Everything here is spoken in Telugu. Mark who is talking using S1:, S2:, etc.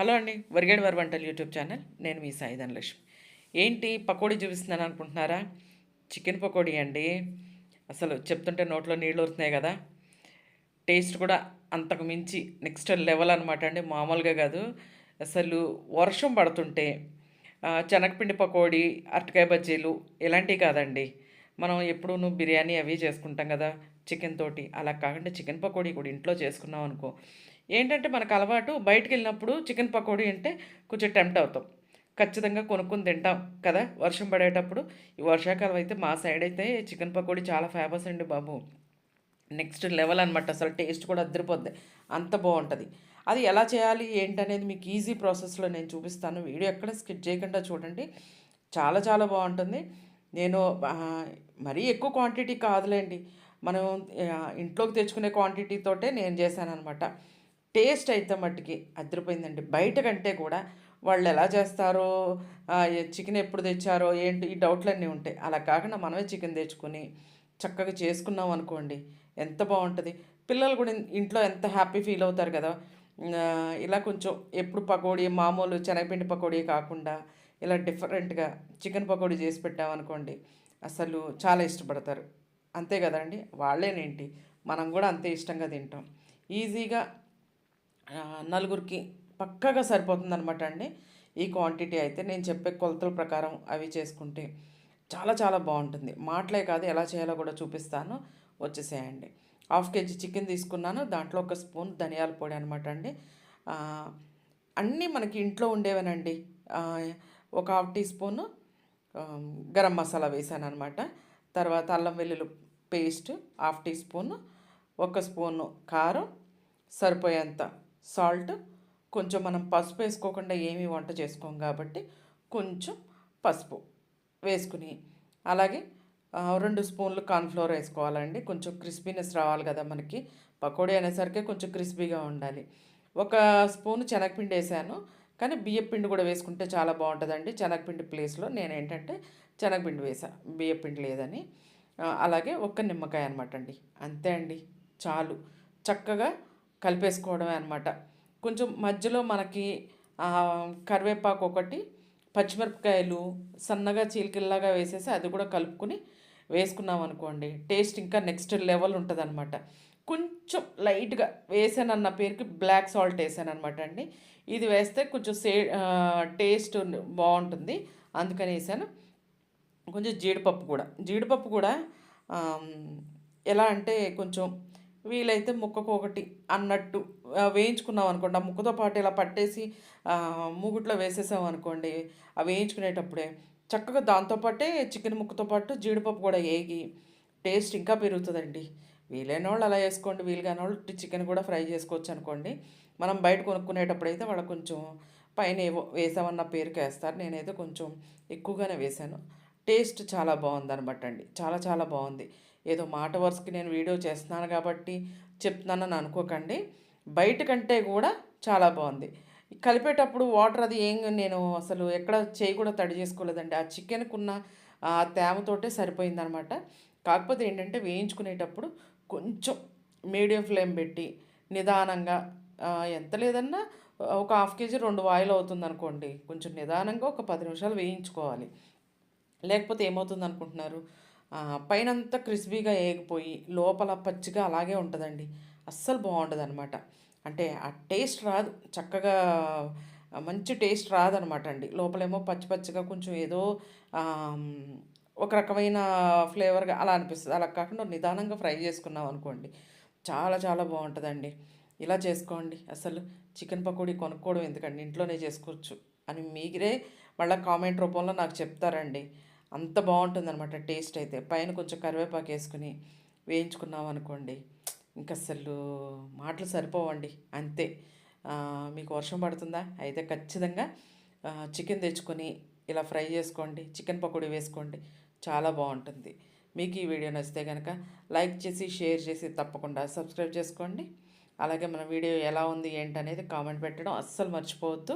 S1: హలో అండి వరిగేడు వారి వంటలు యూట్యూబ్ ఛానల్. నేను మీ సాయి ధనలక్ష్మి. ఏంటి పకోడీ చూపిస్తున్నాను అనుకుంటున్నారా? చికెన్ పకోడీ అండి. అసలు చెప్తుంటే నోట్లో నీళ్ళు వస్తున్నాయి కదా. టేస్ట్ కూడా అంతకు మించి నెక్స్ట్ లెవెల్ అనమాట అండి మామూలుగా కాదు. అసలు వర్షం పడుతుంటే శనగపిండి పకోడీ అరటికాయ బజ్జీలు ఇలాంటివి కాదండి. మనం ఎప్పుడూ బిర్యానీ అవి చేసుకుంటాం కదా చికెన్ తోటి. అలా కాకుండా చికెన్ పకోడీ కూడా ఇంట్లో చేసుకున్నాం అనుకో ఏంటంటే మనకు అలవాటు బయటికి వెళ్ళినప్పుడు చికెన్ పకోడీ అంటే కొంచెం టెంప్ట్ అవుతాం. ఖచ్చితంగా కొనుక్కొని తింటాం కదా వర్షం పడేటప్పుడు. ఈ వర్షాకాలం అయితే మా సైడ్ అయితే చికెన్ పకోడీ చాలా ఫేమస్ అండి బాబు. నెక్స్ట్ లెవెల్ అనమాట అసలు టేస్ట్ కూడా అద్దరిపోద్ది అంత బాగుంటుంది. అది ఎలా చేయాలి ఏంటనేది మీకు ఈజీ ప్రాసెస్లో నేను చూపిస్తాను. వీడియో ఎక్కడ స్కిప్ చేయకుండా చూడండి. చాలా చాలా బాగుంటుంది. నేను మరీ ఎక్కువ క్వాంటిటీ కాదులేండి. మనం ఇంట్లోకి తెచ్చుకునే క్వాంటిటీతోటే నేను చేశాను అనమాట టేస్ట్ అయితే మట్టుకి అదిరిపోయిందండి. బయట కంటే కూడా వాళ్ళు ఎలా చేస్తారో చికెన్ ఎప్పుడు తెచ్చారో ఏంటి ఈ డౌట్లన్నీ ఉంటాయి. అలా కాకుండా మనమే చికెన్ తెచ్చుకొని చక్కగా చేసుకున్నాం అనుకోండి ఎంత బాగుంటుంది. పిల్లలు కూడా ఇంట్లో ఎంత హ్యాపీ ఫీల్ అవుతారు కదా. ఇలా కొంచెం ఎప్పుడు పకోడీ మామూలు శనగపిండి పకోడీ కాకుండా ఇలా డిఫరెంట్గా చికెన్ పకోడీ చేసి పెట్టామనుకోండి అసలు చాలా ఇష్టపడతారు. అంతే కదండి. వాళ్ళేనేంటి? మనం కూడా అంతే ఇష్టంగా తింటాం. ఈజీగా నలుగురికి పక్కాగా సరిపోతుందనమాట అండి. ఈ క్వాంటిటీ అయితే నేను చెప్పే కొలతల ప్రకారం అవి చేసుకుంటే చాలా చాలా బాగుంటుంది. మాటలే కాదు ఎలా చేయాలో కూడా చూపిస్తాను. వచ్చేసేయండి. హాఫ్ కేజీ చికెన్ తీసుకున్నాను. దాంట్లో ఒక స్పూన్ ధనియాల పొడి అనమాట అండి. అన్నీ మనకి ఇంట్లో ఉండేవనండి. ఒక half teaspoon garam masala వేసాను అనమాట తర్వాత అల్లం వెల్లుల్లి పేస్ట్ హాఫ్ టీ స్పూను ఒక స్పూను కారం సరిపోయేంత సాల్ట్ కొంచెం మనం పసుపు వేసుకోకుండా ఏమీ వంట చేసుకోం కాబట్టి కొంచెం పసుపు వేసుకుని అలాగే రెండు స్పూన్లు కార్న్ఫ్లోర్ వేసుకోవాలండి. కొంచెం క్రిస్పీనెస్ రావాలి కదా మనకి. పకోడీ అనేసరికి కొంచెం క్రిస్పీగా ఉండాలి. ఒక స్పూన్ శనగపిండి వేసాను కానీ బియ్యపిండి కూడా వేసుకుంటే చాలా బాగుంటుందండి. శనగపిండి ప్లేస్లో నేను ఏంటంటే శనగపిండి వేసా బియ్యపిండి లేదని. అలాగే ఒక్క నిమ్మకాయ అనమాట అండి. అంతే అండి. చాలు. చక్కగా కలిపేసుకోవడమే అనమాట కొంచెం మధ్యలో మనకి కరివేపాకు ఒకటి పచ్చిమిరపకాయలు సన్నగా చీలికల్లాగా వేసేసి అది కూడా కలుపుకుని వేసుకున్నాం అనుకోండి టేస్ట్ ఇంకా నెక్స్ట్ లెవెల్ ఉంటుంది అనమాట కొంచెం లైట్గా వేసానన్న పేరుకి బ్లాక్ సాల్ట్ వేసాను అనమాట అండి. ఇది వేస్తే కొంచెం సే టేస్ట్ బాగుంటుంది. అందుకని వేసాను. కొంచెం జీడిపప్పు కూడా. జీడిపప్పు కూడా ఎలా అంటే కొంచెం వీలైతే ముక్కకు ఒకటి అన్నట్టు వేయించుకున్నాం అనుకోండి. ఆ ముక్కతో పాటు ఇలా పట్టేసి మూగుట్లో వేసేసాం అనుకోండి. ఆ వేయించుకునేటప్పుడే చక్కగా దాంతోపాటే చికెన్ ముక్కతో పాటు జీడిపప్పు కూడా వేగి టేస్ట్ ఇంకా పెరుగుతుందండి. వీలైన వాళ్ళు అలా వేసుకోండి. వీలు కాని వాళ్ళు చికెన్ కూడా ఫ్రై చేసుకోవచ్చు అనుకోండి. మనం బయట కొనుక్కునేటప్పుడు అయితే వాళ్ళు కొంచెం పైన ఏవో వేసామన్న పేరుకి వేస్తారు. నేనైతే కొంచెం ఎక్కువగానే వేశాను టేస్ట్ చాలా బాగుంది అనమాట అండి. చాలా చాలా బాగుంది. ఏదో మాట వరుసకి నేను వీడియో చేస్తున్నాను కాబట్టి చెప్తున్నానని అనుకోకండి. బయట కంటే కూడా చాలా బాగుంది. కలిపేటప్పుడు వాటర్ అది ఏం నేను అసలు ఎక్కడ చేయి కూడా తడి చేసుకోలేదండి. ఆ చికెన్కున్న ఆ తేమతోటే సరిపోయిందనమాట. కాకపోతే ఏంటంటే వేయించుకునేటప్పుడు కొంచెం మీడియం ఫ్లేమ్ పెట్టి నిదానంగా ఎంత లేదన్నా ఒక హాఫ్ కేజీ రెండు వాయిల్ అవుతుంది అనుకోండి కొంచెం నిదానంగా ఒక పది నిమిషాలు వేయించుకోవాలి. లేకపోతే ఏమవుతుంది అనుకుంటున్నారు పైనంతా క్రిస్పీగా వేగిపోయి లోపల పచ్చిగా అలాగే ఉంటుందండి. అస్సలు బాగుండదు అనమాట అంటే ఆ టేస్ట్ రాదు. చక్కగా మంచి టేస్ట్ రాదనమాట అండి లోపలేమో పచ్చి పచ్చిగా కొంచెం ఏదో ఒక రకమైన ఫ్లేవర్గా అలా అనిపిస్తుంది. అలా కాకుండా నిదానంగా ఫ్రై చేసుకున్నాం అనుకోండి చాలా చాలా బాగుంటుందండి. ఇలా చేసుకోండి. అసలు చికెన్ పకోడీ కొనుక్కోవడం ఎందుకండి? ఇంట్లోనే చేసుకోవచ్చు అని మీరే మళ్ళీ కామెంట్ రూపంలో నాకు చెప్తారండి. అంత బాగుంటుంది అనమాట టేస్ట్ అయితే. పైన కొంచెం కరివేపాకు వేసుకుని వేయించుకున్నాం అనుకోండి ఇంక అసలు మాటలు సరిపోవండి అంతే. మీకు వర్షం పడుతుందా? అయితే ఖచ్చితంగా చికెన్ తెచ్చుకొని ఇలా ఫ్రై చేసుకోండి చికెన్ పకోడీ వేసుకోండి చాలా బాగుంటుంది. మీకు ఈ వీడియో నచ్చితే కనుక లైక్ చేసి షేర్ చేసి తప్పకుండా సబ్స్క్రైబ్ చేసుకోండి. అలాగే మన వీడియో ఎలా ఉంది ఏంటనేది కామెంట్ పెట్టడం అస్సలు మర్చిపోవద్దు.